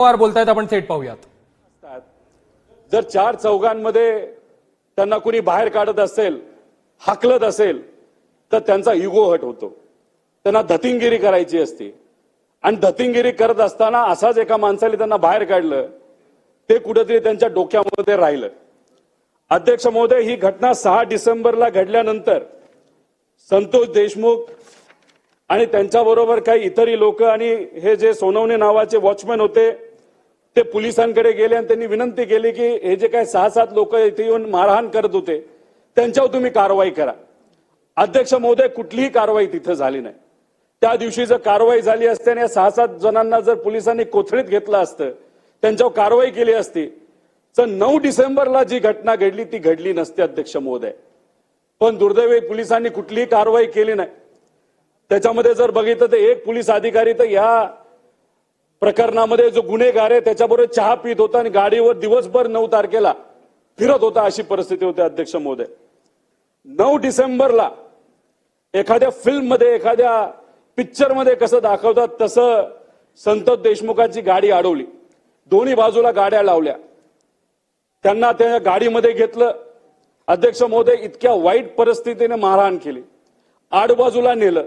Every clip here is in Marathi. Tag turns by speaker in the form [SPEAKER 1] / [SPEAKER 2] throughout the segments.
[SPEAKER 1] पवार बोलतायत आपण थेट पाहूयात.
[SPEAKER 2] जर चार चौघांमध्ये त्यांना कुणी बाहेर काढत असेल हाकलत असेल तर त्यांचा इगो हट होतो. त्यांना धतिंगिरी करायची असते. आणि धतिंगिरी करत असताना असाच एका माणसाने त्यांना बाहेर काढलं ते कुठेतरी त्यांच्या डोक्यामध्ये राहिलं. अध्यक्ष महोदय ही घटना सहा डिसेंबरला घडल्यानंतर संतोष देशमुख आणि त्यांच्याबरोबर काही इतरही लोक आणि हे जे सोनवणे नावाचे वॉचमॅन होते ते पोलिसांकडे गेले आणि त्यांनी विनंती केली की हे जे काही सहा सात लोक इथे येऊन मारहाण करत होते त्यांच्यावर तुम्ही कारवाई करा. अध्यक्ष महोदय कुठलीही कारवाई तिथं झाली नाही. त्या दिवशी जर कारवाई झाली असते आणि या सहा सात जणांना जर पोलिसांनी कोथळीत घेतलं असतं त्यांच्यावर कारवाई केली असती तर नऊ डिसेंबरला जी घटना घडली ती घडली नसते अध्यक्ष महोदय. पण दुर्दैवी पोलिसांनी कुठलीही कारवाई केली नाही. त्याच्यामध्ये जर बघितलं तर एक पोलीस अधिकारी तर या प्रकरणामध्ये जो गुन्हेगार आहे त्याच्याबरोबर चहा पित होता आणि गाडीवर दिवसभर नऊ तारखेला फिरत होता अशी परिस्थिती होती अध्यक्ष महोदय. नऊ डिसेंबरला एखाद्या फिल्ममध्ये एखाद्या पिक्चरमध्ये कसं दाखवतात तसं संतोष देशमुखांची गाडी अडवली. दोन्ही बाजूला गाड्या लावल्या. त्यांना त्या गाडीमध्ये घेतलं. अध्यक्ष महोदय इतक्या वाईट परिस्थितीने मारहाण केली. आडबाजूला नेलं.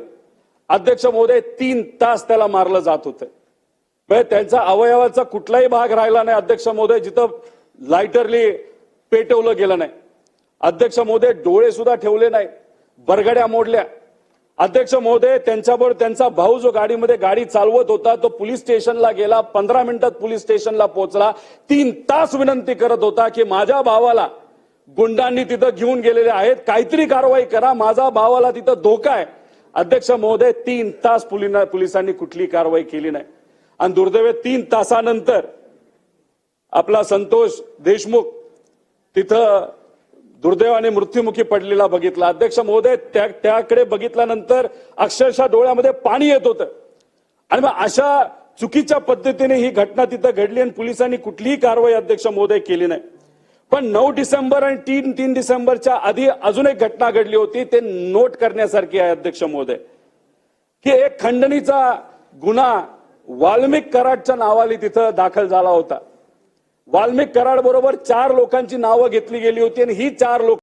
[SPEAKER 2] अध्यक्ष महोदय तीन तास त्याला मारलं जात होतं. म्हणजे त्यांचा अवयवाचा कुठलाही भाग राहिला नाही. अध्यक्ष महोदय जिथं लायटरली पेटवलं गेलं नाही. अध्यक्ष महोदय डोळे सुद्धा ठेवले नाही. बरगड्या मोडल्या. अध्यक्ष महोदय त्यांच्याबरोबर त्यांचा भाऊ जो गाडीमध्ये गाडी चालवत होता तो पोलीस स्टेशनला गेला. पंधरा मिनिटात पोलीस स्टेशनला पोहोचला. तीन तास विनंती करत होता की माझ्या भावाला गुंडांनी तिथं घेऊन गेलेले आहेत. काहीतरी कारवाई करा. माझा भावाला तिथं धोका आहे. अध्यक्ष महोदय तीन तास पोलिसांनी कुठली कारवाई केली नाही. आणि दुर्दैव तीन तासानंतर आपला संतोष देशमुख तिथं दुर्दैवाने मृत्युमुखी पडलेला बघितला. अध्यक्ष महोदय त्या त्याकडे बघितल्यानंतर अक्षरशः डोळ्यामध्ये पाणी येत होतं. आणि मग अशा चुकीच्या पद्धतीने ही घटना तिथं घडली आणि पोलिसांनी कुठलीही कारवाई अध्यक्ष महोदय केली नाही. पण नऊ डिसेंबर आणि तीन तीन डिसेंबरच्या आधी अजून एक घटना घडली होती ते नोट करण्यासारखी आहे अध्यक्ष महोदय. की एक खंडणीचा गुन्हा वाल्मिक कराडच्या नावाने तिथं दाखल झाला होता. वाल्मिक कराड बरोबर चार लोकांची नावं घेतली गेली होती आणि ही चार लोक